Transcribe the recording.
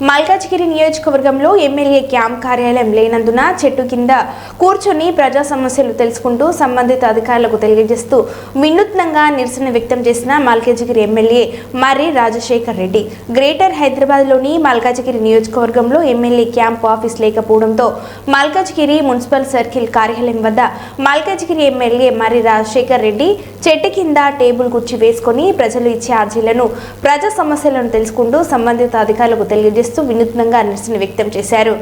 మల్కాజ్గిరి నియోజకవర్గంలో MLA camp కార్యాలయం లేనందున చెట్టు కింద కూర్చొని ప్రజా సమస్యలు తెలుసుకుంటూ సంబంధిత అధికారులకు తెలియజేస్తూ వినూత్నంగా నిరసన వ్యక్తం చేసిన మల్కాజ్గిరి ఎమ్మెల్యే మర్రి రాజశేఖర్ రెడ్డి. గ్రేటర్ హైదరాబాద్లోని మల్కాజ్గిరి నియోజకవర్గంలో ఎమ్మెల్యే క్యాంప్ ఆఫీస్ లేకపోవడంతో మల్కాజ్గిరి మున్సిపల్ సర్కిల్ కార్యాలయం వద్ద మల్కాజ్గిరి ఎమ్మెల్యే మర్రి రాజశేఖర్ రెడ్డి చెట్టు కింద టేబుల్ కుర్చీ వేసుకొని ప్రజలు ఇచ్చే అర్జీలను ప్రజా సమస్యలను తెలుసుకుంటూ సంబంధిత అధికారులకు చేస్తూ వినూత్నంగా నిరసన వ్యక్తం చేశారు.